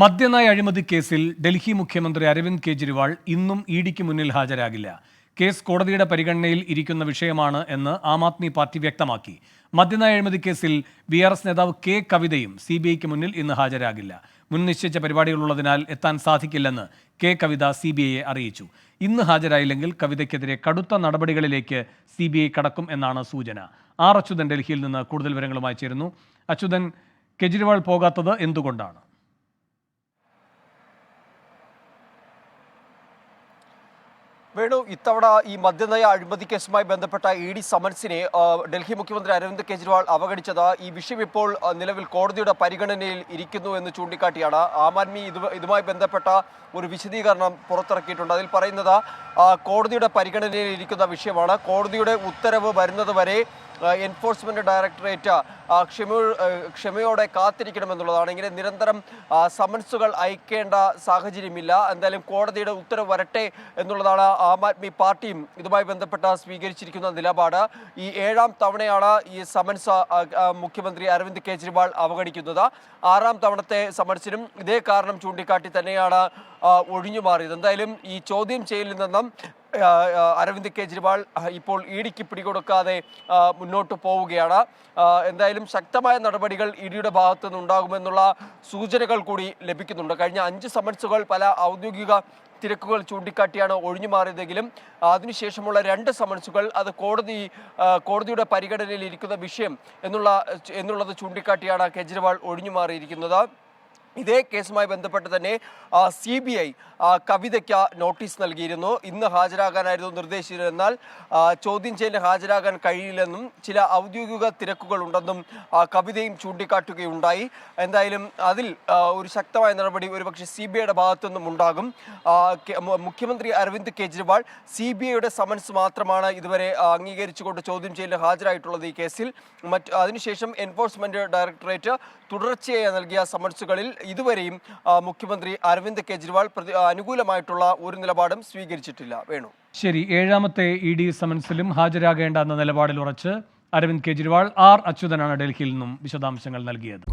മദ്യനയ അഴിമതി കേസിൽ ഡൽഹി മുഖ്യമന്ത്രി അരവിന്ദ് കെജ്രിവാൾ ഇന്നും ഇ ഡിക്ക് മുന്നിൽ ഹാജരാകില്ല. കേസ് കോടതിയുടെ പരിഗണനയിൽ ഇരിക്കുന്ന വിഷയമാണ് എന്ന് ആം ആദ്മി പാർട്ടി വ്യക്തമാക്കി. മദ്യനയ അഴിമതി കേസിൽ ബി ആർ എസ് നേതാവ് കെ കവിതയും സി ബി ഐക്ക് മുന്നിൽ ഇന്ന് ഹാജരാകില്ല. മുൻ നിശ്ചയിച്ച പരിപാടികളുള്ളതിനാൽ എത്താൻ സാധിക്കില്ലെന്ന് കെ കവിത സി ബി ഐയെ അറിയിച്ചു. ഇന്ന് ഹാജരായില്ലെങ്കിൽ കവിതയ്ക്കെതിരെ കടുത്ത നടപടികളിലേക്ക് സി ബി ഐ കടക്കും എന്നാണ് സൂചന. ആർ അച്യുതൻ ഡൽഹിയിൽ നിന്ന് കൂടുതൽ വിവരങ്ങളുമായി ചേരുന്നു. അച്യുതൻ കെജ്രിവാൾ പോകാത്തത് എന്തുകൊണ്ടാണ്? വേണു ഇത്തവണ ഈ മദ്യനയ അഴിമതി കേസുമായി ബന്ധപ്പെട്ട ഇ ഡി സമൻസിനെ ഡൽഹി മുഖ്യമന്ത്രി അരവിന്ദ് കെജ്രിവാൾ അവഗണിച്ചത്. ഈ വിഷയം ഇപ്പോൾ നിലവിൽ കോടതിയുടെ പരിഗണനയിൽ ഇരിക്കുന്നു എന്ന് ചൂണ്ടിക്കാട്ടിയാണ്. ആം ആദ്മി ഇത് ഇതുമായി ബന്ധപ്പെട്ട ഒരു വിശദീകരണം പുറത്തിറക്കിയിട്ടുണ്ട്. അതിൽ പറയുന്നത് കോടതിയുടെ പരിഗണനയിൽ ഇരിക്കുന്ന വിഷയമാണ്. കോടതിയുടെ ഉത്തരവ് വരുന്നത് എൻഫോഴ്സ്മെന്റ് ഡയറക്ടറേറ്റ് ക്ഷമ ക്ഷമയോടെ കാത്തിരിക്കണമെന്നുള്ളതാണ്. ഇങ്ങനെ നിരന്തരം സമൻസുകൾ അയക്കേണ്ട സാഹചര്യമില്ല. എന്തായാലും കോടതിയുടെ ഉത്തരവ് വരട്ടെ എന്നുള്ളതാണ് ആം ആദ്മി പാർട്ടിയും ഇതുമായി ബന്ധപ്പെട്ട സ്വീകരിച്ചിരിക്കുന്ന നിലപാട്. ഈ ഏഴാം തവണയാണ് ഈ സമൻസ് മുഖ്യമന്ത്രി അരവിന്ദ് കെജ്രിവാൾ അവഗണിക്കുന്നത്. ആറാം തവണത്തെ സമൻസിനും ഇതേ കാരണം ചൂണ്ടിക്കാട്ടി തന്നെയാണ് ഒഴിഞ്ഞു മാറിയത് എന്തായാലും ഈ ചോദ്യം ചെയ്യലിൽ നിന്നും അരവിന്ദ് കെജ്രിവാൾ ഇപ്പോൾ ഇ ഡിക്ക് പിടികൊടുക്കാതെ മുന്നോട്ട് പോവുകയാണ്. എന്തായാലും ശക്തമായ നടപടികൾ ഇ ഡിയുടെ ഭാഗത്തു നിന്നുണ്ടാകുമെന്നുള്ള സൂചനകൾ കൂടി ലഭിക്കുന്നുണ്ട്. കഴിഞ്ഞ അഞ്ച് സമൻസുകൾ പല ഔദ്യോഗിക തിരക്കുകൾ ചൂണ്ടിക്കാട്ടിയാണ് ഒഴിഞ്ഞു മാറിയതെങ്കിലും അതിനുശേഷമുള്ള രണ്ട് സമൻസുകൾ അത് കോടതി കോടതിയുടെ പരിഗണനയിൽ ഇരിക്കുന്ന വിഷയം എന്നുള്ള എന്നുള്ളത് ചൂണ്ടിക്കാട്ടിയാണ് കെജ്രിവാൾ ഒഴിഞ്ഞു മാറിയിരിക്കുന്നത്. ഇതേ കേസുമായി ബന്ധപ്പെട്ട് തന്നെ സി ബി ഐ കവിതയ്ക്ക് നോട്ടീസ് നൽകിയിരുന്നു. ഇന്ന് ഹാജരാകാനായിരുന്നു നിർദ്ദേശിച്ചിരുന്നാൽ ചോദ്യം ചെയ്യലിന് ഹാജരാകാൻ കഴിയില്ലെന്നും ചില ഔദ്യോഗിക തിരക്കുകൾ ഉണ്ടെന്നും കവിതയും ചൂണ്ടിക്കാട്ടുകയുണ്ടായി. എന്തായാലും അതിൽ ഒരു ശക്തമായ നടപടി ഒരുപക്ഷെ സി ബി ഐയുടെ ഭാഗത്തുനിന്നും ഉണ്ടാകും. മുഖ്യമന്ത്രി അരവിന്ദ് കെജ്രിവാൾ സി ബി ഐയുടെ സമൻസ് മാത്രമാണ് ഇതുവരെ അംഗീകരിച്ചുകൊണ്ട് ചോദ്യം ചെയ്യലിന് ഹാജരായിട്ടുള്ളത് ഈ കേസിൽ. മറ്റ് അതിനുശേഷം എൻഫോഴ്സ്മെന്റ് ഡയറക്ടറേറ്റ് തുടർച്ചയായി നൽകിയ സമൻസുകളിൽ ഇതുവരെയും മുഖ്യമന്ത്രി അരവിന്ദ് കെജ്രിവാൾ അനുകൂലമായിട്ടുള്ള ഒരു നിലപാടും സ്വീകരിച്ചിട്ടില്ല. വേണു. ശരി ഏഴാമത്തെ ഇ ഡി സമൻസിലും ഹാജരാകേണ്ട എന്ന നിലപാടിൽ ഉറച്ച് അരവിന്ദ് കെജ്രിവാൾ ആർ അച്യുതനാണ് ഡൽഹിയിൽ നിന്നും വിശദാംശങ്ങൾ നൽകിയത്.